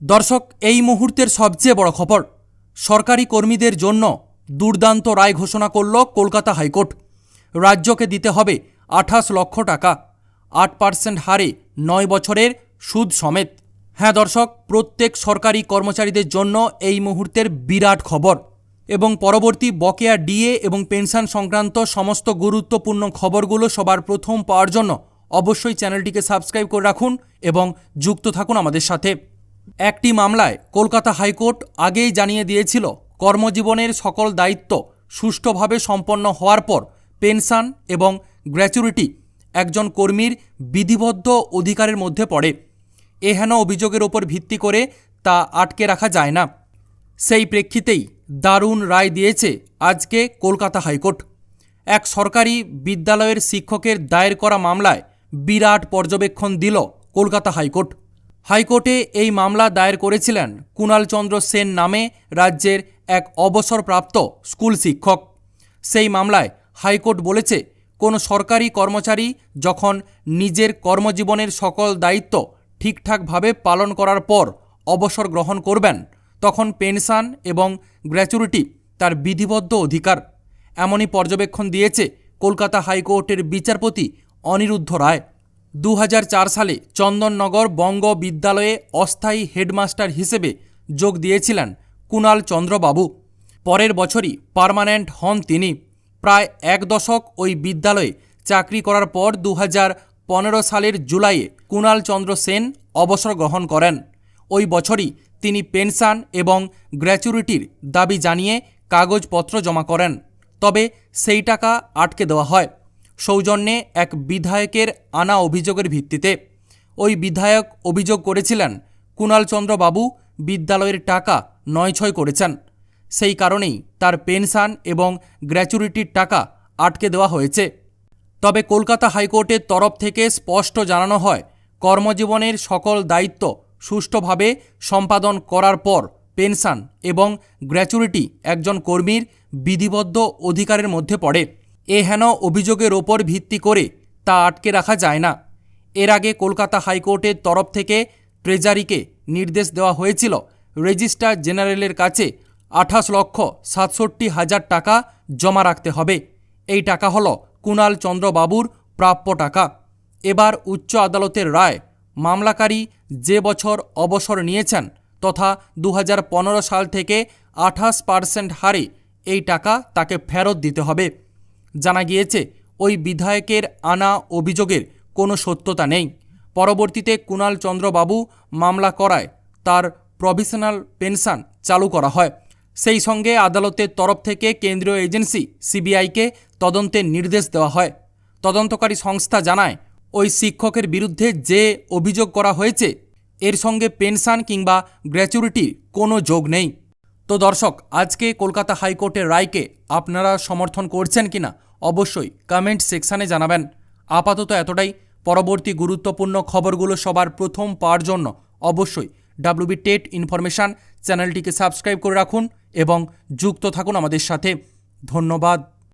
দর্শক, এই মুহূর্তের সবচেয়ে বড় খবর, সরকারি কর্মীদের জন্য দুর্দান্ত রায় ঘোষণা করল কলকাতা হাইকোর্ট। রাজ্যকে দিতে হবে আঠাশ লক্ষ টাকা, আট পার্সেন্ট হারে নয় বছরের সুদ সমেত। হ্যাঁ দর্শক, প্রত্যেক সরকারি কর্মচারীদের জন্য এই মুহূর্তের বিরাট খবর এবং পরবর্তী বকেয়া ডিএ এবং পেনশন সংক্রান্ত সমস্ত গুরুত্বপূর্ণ খবরগুলো সবার প্রথম পাওয়ার জন্য অবশ্যই চ্যানেলটিকে সাবস্ক্রাইব করে রাখুন এবং যুক্ত থাকুন আমাদের সাথে। একটি মামলায় কলকাতা হাইকোর্ট আগেই জানিয়ে দিয়েছিল, কর্মজীবনের সকল দায়িত্ব সুষ্ঠুভাবে সম্পন্ন হওয়ার পর পেনশন এবং গ্র্যাচুরিটি একজন কর্মীর বিধিবদ্ধ অধিকারের মধ্যে পড়ে। এহেন অভিযোগের ওপর ভিত্তি করে তা আটকে রাখা যায় না। সেই প্রেক্ষিতেই দারুণ রায় দিয়েছে আজকে কলকাতা হাইকোর্ট। এক সরকারি বিদ্যালয়ের শিক্ষকের দায়ের করা মামলায় বিরাট পর্যবেক্ষণ দিল কলকাতা হাইকোর্ট। হাইকোর্টে এই মামলা দায়ের করেছিলেন কুণাল চন্দ্র সেন নামে রাজ্যের এক অবসরপ্রাপ্ত স্কুল শিক্ষক। সেই মামলায় হাইকোর্ট বলেছে, কোনো সরকারি কর্মচারী যখন নিজের কর্মজীবনের সকল দায়িত্ব ঠিকঠাকভাবে পালন করার পর অবসর গ্রহণ করবেন, তখন পেনশন এবং গ্র্যাচুইটি তার বিধিবদ্ধ অধিকার। এমনই পর্যবেক্ষণ দিয়েছে কলকাতা হাইকোর্টের বিচারপতি অনিরুদ্ধ রায়। দু হাজার চার সালে চন্দননগর বঙ্গ বিদ্যালয়ে অস্থায়ী হেডমাস্টার হিসেবে যোগ দিয়েছিলেন কুণাল চন্দ্রবাবু। পরের বছরই পার্মানেন্ট হন তিনি। প্রায় এক দশক ওই বিদ্যালয়ে চাকরি করার পর দু পনেরো সালের জুলাইয়ে কুণাল চন্দ্র সেন অবসর গ্রহণ করেন। ওই বছরই তিনি পেনশন এবং গ্র্যাচুরিটির দাবি জানিয়ে কাগজপত্র জমা করেন। তবে সেই টাকা আটকে দেওয়া হয়। সৌজন্যে এক বিধায়কের আনা অভিযোগের ভিত্তিতে। ওই বিধায়ক অভিযোগ করেছিলেন কুণাল চন্দ্র বাবু বিদ্যালয়ের টাকা নয় ছয় করেছেন। সেই কারণেই তার পেনশন এবং গ্র্যাচুরিটির টাকা আটকে দেওয়া হয়েছে। তবে কলকাতা হাইকোর্টের তরফ থেকে স্পষ্ট জানানো হয়, কর্মজীবনের সকল দায়িত্ব সুষ্ঠুভাবে সম্পাদন করার পর পেনশন এবং গ্র্যাচুরিটি একজন কর্মীর বিধিবদ্ধ অধিকারের মধ্যে পড়ে। হেন অভিযোগের ওপর ভিত্তি করে তা আটকে রাখা যায় না। এর আগে কলকাতা হাইকোর্টের তরফ থেকে ট্রেজারিকে নির্দেশ দেওয়া হয়েছিল রেজিস্ট্রার জেনারেলের কাছে আঠাশ লক্ষ সাতষট্টি হাজার টাকা জমা রাখতে হবে। এই টাকা হল কুণাল চন্দ্রবাবুর প্রাপ্য টাকা। এবার উচ্চ আদালতের রায় মামলাকারী যে বছর অবসর নিয়েছেন তথা দু হাজার পনেরো সাল থেকে আঠাশ পার্সেন্ট হারে এই টাকা তাকে ফেরত দিতে হবে। জানা গিয়েছে, ওই বিধায়কের আনা অভিযোগের কোনো সত্যতা নেই। পরবর্তীতে কুণাল চন্দ্রবাবু মামলা করায় তার প্রভিশনাল পেনশন চালু করা হয়। সেই সঙ্গে আদালতের তরফ থেকে কেন্দ্রীয় এজেন্সি সিবিআইকে তদন্তের নির্দেশ দেওয়া হয়। তদন্তকারী সংস্থা জানায়, ওই শিক্ষকের বিরুদ্ধে যে অভিযোগ করা হয়েছে, এর সঙ্গে পেনশন কিংবা গ্র্যাচুইটির কোনো যোগ নেই। তো দর্শক, আজকে কলকাতা হাইকোর্টের রায়কে আপনারা সমর্থন করছেন কিনা অবশ্যই কমেন্ট সেকশানে জানাবেন। আপাতত এতটাই। পরবর্তী গুরুত্বপূর্ণ খবরগুলো সবার প্রথম পাওয়ার জন্য অবশ্যই ডাব্লিউবি টেট ইনফরমেশান চ্যানেলটিকে সাবস্ক্রাইব করে রাখুন এবং যুক্ত থাকুন আমাদের সাথে। ধন্যবাদ।